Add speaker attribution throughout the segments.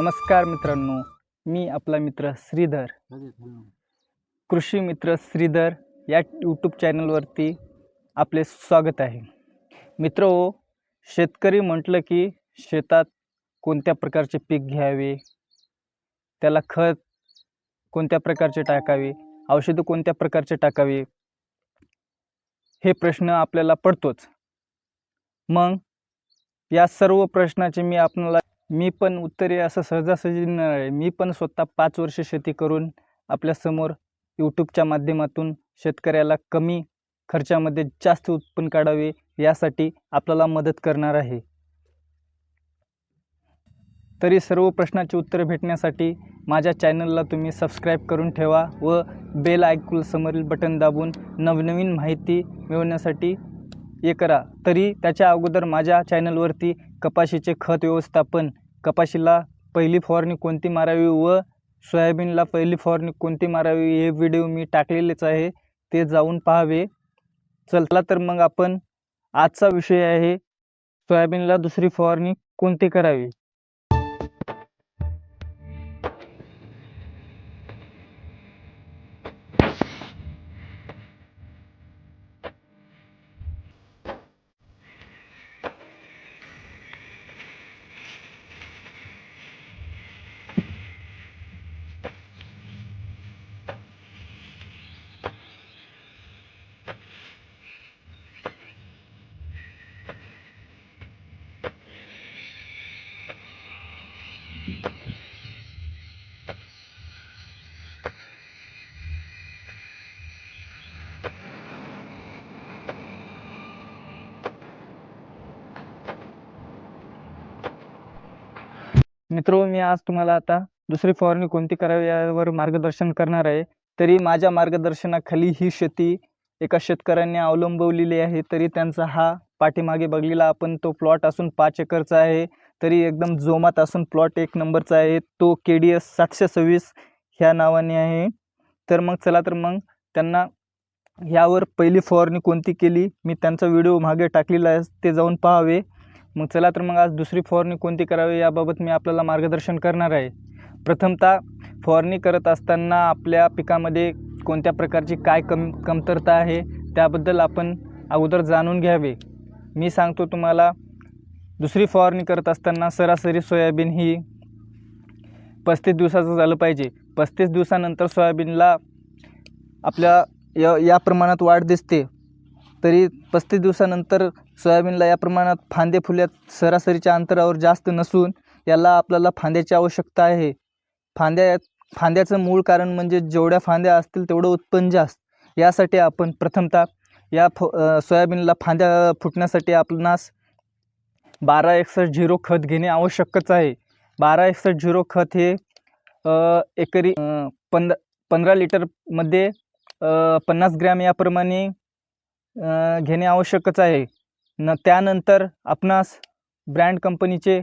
Speaker 1: नमस्कार मित्रांनो मी आपला मित्र श्रीधर. कृषी मित्र श्रीधर या यूट्यूब चॅनलवरती आपले स्वागत आहे. मित्र हो शेतकरी म्हटलं की शेतात कोणत्या प्रकारचे पीक घ्यावे? त्याला खत कोणत्या प्रकारचे टाकावे? औषधं कोणत्या प्रकारचे टाकावे? हे प्रश्न आपल्याला पडतोच. मग या सर्व प्रश्नाचे मी आपणाला मी पण उत्तरे असं सहजासहजी देणार आहे. मी पण स्वतः पाच वर्ष शेती करून आपल्यासमोर यूट्यूबच्या माध्यमातून शेतकऱ्याला कमी खर्चामध्ये जास्त उत्पन्न काढावे यासाठी आपल्याला मदत करणार आहे. तरी सर्व प्रश्नाची उत्तरे भेटण्यासाठी माझ्या चॅनलला तुम्ही सबस्क्राईब करून ठेवा व बेल ऐकूल समोरील बटन दाबून नवनवीन माहिती मिळवण्यासाठी हे करा. तरी त्याच्या अगोदर माझ्या चॅनलवरती कपाशीचे खत व्यवस्थापन कपाशीला पहिली फवारणी कोणती मारावी व सोयाबीनला पहिली फवारणी कोणती मारावी हे व्हिडिओ मी टाकलेलेच आहे ते जाऊन पाहावे. चला तर मग आपण आजचा विषय आहे सोयाबीनला दुसरी फवारणी कोणती करावी? मित्र मी आज तुम्हाला आता दुसरी फवारणी कोणती करावी यावर मार्गदर्शन करणार आहे. तरी माझ्या मार्गदर्शनाखाली ही शेती एका शेतकऱ्याने अवलंबवलेली आहे. तरी त्यांचा हा पाठीमागे बघलेला आपण तो प्लॉट असून पाच एकरचा आहे. तरी एकदम जोमात असून प्लॉट एक नंबरचा आहे. तो के डी एस सातशे सव्वीस ह्या नावाने आहे. तर मग चला तर मग त्यांना यावर पहिली फवारणी कोणती केली? मी त्यांचा व्हिडिओ मागे टाकलेला आहे. ते जाऊन पाहावे. मग चला तर मग आज दुसरी फवारणी कोणती करावी याबाबत मी आपल्याला मार्गदर्शन करणार आहे. प्रथमतः फवारणी करत असताना आपल्या पिकामध्ये कोणत्या प्रकारची काय कम कमतरता आहे त्याबद्दल आपण अगोदर जाणून घ्यावे. मी सांगतो तुम्हाला दुसरी फवारणी करत असताना सरासरी सोयाबीन ही पस्तीस दिवसाचं झालं पाहिजे. पस्तीस दिवसानंतर सोयाबीनला आपल्या या या प्रमाणात वाढ दिसते. तरी पस्तीस दिवसानंतर सोयाबीनला या प्रमाणात फांदे फुल्यात सरासरीच्या अंतरावर जास्त नसून याला आपल्याला फांद्याची आवश्यकता आहे. फांद्या फांद्याचं मूळ कारण म्हणजे जेवढ्या फांद्या असतील तेवढं उत्पन्न जास्त. यासाठी आपण प्रथमतः या फ सोयाबीनला फांद्या फुटण्यासाठी आपणास बारा एकसष्ट झिरो खत घेणे आवश्यकच आहे. बारा एकसष्ट झिरो खत हे एकरी पंध पंधरा लिटरमध्ये पन्नास ग्रॅम याप्रमाणे घेणे आवश्यकच आहे. न त्यानंतर आपणास ब्रँड कंपनीचे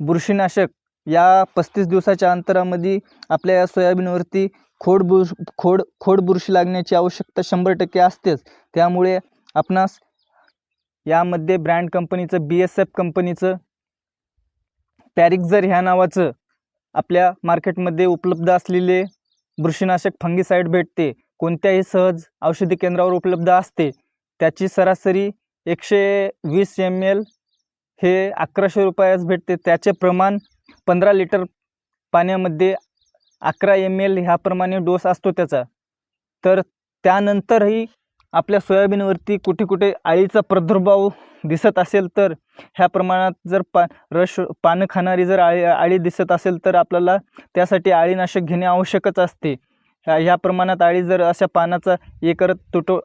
Speaker 1: बुरशीनाशक या पस्तीस दिवसाच्या अंतरामध्ये आपल्या या सोयाबीनवरती खोड बुर खोड खोड बुरशी लागण्याची आवश्यकता शंभर टक्के असतेच. त्यामुळे आपणास यामध्ये ब्रँड कंपनीचं बी एस एफ कंपनीचं पॅरिक्झर ह्या नावाचं आपल्या मार्केटमध्ये उपलब्ध असलेले बुरशीनाशक फंगीसाईड भेटते. कोणत्याही सहज औषधी केंद्रावर उपलब्ध असते त्याची सरासरी एकशे वीस एम एल हे अकराशे रुपयास भेटते. त्याचे प्रमाण पंधरा लिटर पाण्यामध्ये अकरा एम एल ह्याप्रमाणे डोस असतो त्याचा. तर त्यानंतरही आपल्या सोयाबीनवरती कुठे कुठे आळीचा प्रादुर्भाव दिसत असेल तर ह्या प्रमाणात जर पा रश पानं खाणारी जर आळी आळी दिसत असेल तर आपल्याला त्यासाठी आळीनाशक घेणे आवश्यकच असते. ह्या प्रमाणात आळी जर अशा पानाचा एकर तुटो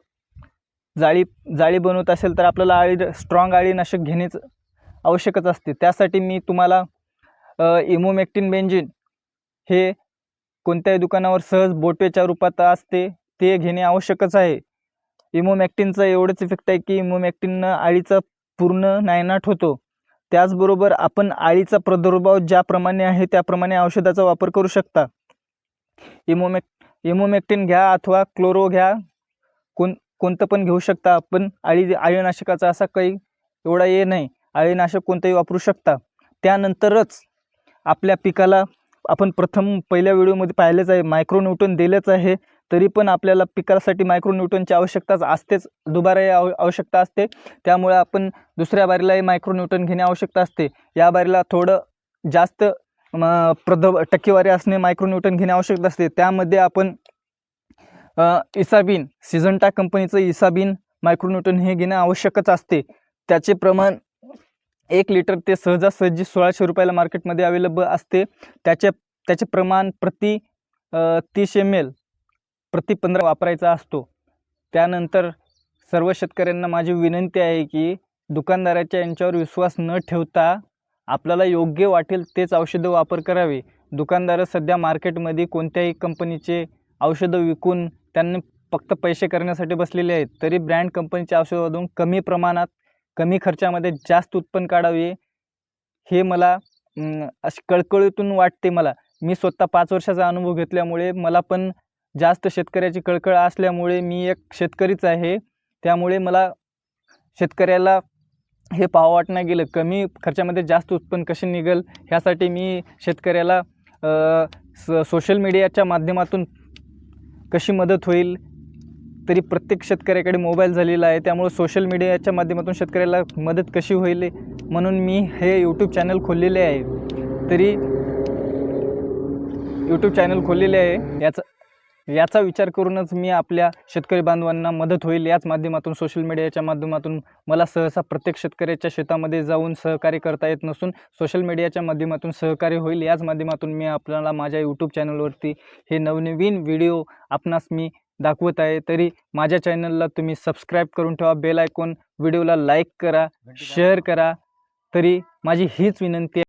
Speaker 1: जाळी जाळी बनवत असेल तर आपल्याला आळी स्ट्रॉंग आळीनाशक घेणेच आवश्यकच असते. त्यासाठी मी तुम्हाला इमोमॅक्टिन बेंजिन हे कोणत्याही दुकानावर सहज बोटेच्या रूपात असते ते घेणे आवश्यकच आहे. इमोमॅक्टिनचा एवढंच इफेक्ट आहे की इमोमॅक्टिननं आळीचा पूर्ण नायनाट होतो. त्याचबरोबर आपण आळीचा प्रादुर्भाव ज्याप्रमाणे आहे त्याप्रमाणे औषधाचा वापर करू शकता. इमोमॅक इमोमेक्टिन घ्या अथवा क्लोरो घ्या. कोण कोणतं पण घेऊ शकता. आपण आळी आळीनाशकाचा असा काही एवढा हे नाही. आळीनाशक कोणतंही वापरू शकता. त्यानंतरच आपल्या पिकाला आपण प्रथम पहिल्या व्हिडिओमध्ये पाहिलेच आहे. मायक्रोन्यूटन दिलेच आहे. तरी पण आपल्याला पिकासाठी मायक्रोन्यूटनची आवश्यकताच असतेच. दुबाराही आव आवश्यकता असते. त्यामुळे आपण दुसऱ्या बारीलाही मायक्रोन्यूटन घेणे आवश्यकता असते. या बारीला थोडं जास्त प्रद टक्केवारी असणे मायक्रोन्यूटन घेणे आवश्यक असते. त्यामध्ये आपण इसाबीन इसाबिन सिझंटा कंपनीचं इसाबीन मायक्रोन्यूटन हे घेणं आवश्यकच असते. त्याचे प्रमाण एक लिटर ते सहजासहजी सोळाशे रुपयाला मार्केटमध्ये अवेलेबल असते. त्याचे त्याचे प्रमाण प्रति तीस एम एल प्रति पंधरा वापरायचा असतो. त्यानंतर सर्व शेतकऱ्यांना माझी विनंती आहे की दुकानदाराच्या यांच्यावर विश्वास न ठेवता आपल्याला योग्य वाटेल तेच औषधं वापर करावे. दुकानदार सध्या मार्केटमध्ये कोणत्याही कंपनीचे औषधं विकून त्यांनी फक्त पैसे करण्यासाठी बसलेले आहेत. तरी ब्रँड कंपनीच्या औषधातून कमी प्रमाणात कमी खर्चामध्ये जास्त उत्पन्न काढावे हे मला अशी कळकळीतून वाटते मला. मी स्वतः पाच वर्षाचा अनुभव घेतल्यामुळे मला पण जास्त शेतकऱ्याची कळकळ असल्यामुळे मी एक शेतकरीच आहे. त्यामुळे मला शेतकऱ्याला हे पाहावं वाटणं गेलं कमी खर्चामध्ये जास्त उत्पन्न कसे निघेल ह्यासाठी मी शेतकऱ्याला स सोशल मीडियाच्या माध्यमातून कशी मदत होईल तरी प्रत्येक शेतकऱ्याकडे मोबाईल झालेला आहे त्यामुळे सोशल मीडियाच्या माध्यमातून शेतकऱ्याला मदत कशी होईल म्हणून मी हे यूट्यूब चॅनल खोललेले आहे. तरी यूट्यूब चॅनल खोललेले आहे याचा याचा विचार करूनच मी आपल्या शेतकरी बांधवांना मदत होईल. याच माध्यमातून सोशल मीडियाच्या माध्यमातून मला सहसा प्रत्येक शेतकऱ्याच्या शेतामध्ये जाऊन सहकार्य करता येत नसून सोशल मीडियाच्या माध्यमातून सहकार्य होईल. याच माध्यमातून मी आपल्याला माझ्या यूट्यूब चॅनलवरती हे नवनवीन व्हिडिओ आपणास मी दाखवत आहे. तरी माझ्या चॅनलला तुम्ही सबस्क्राईब करून ठेवा. बेल आयकॉन व्हिडिओला लाईक करा शेअर करा. तरी माझी हीच विनंती आहे.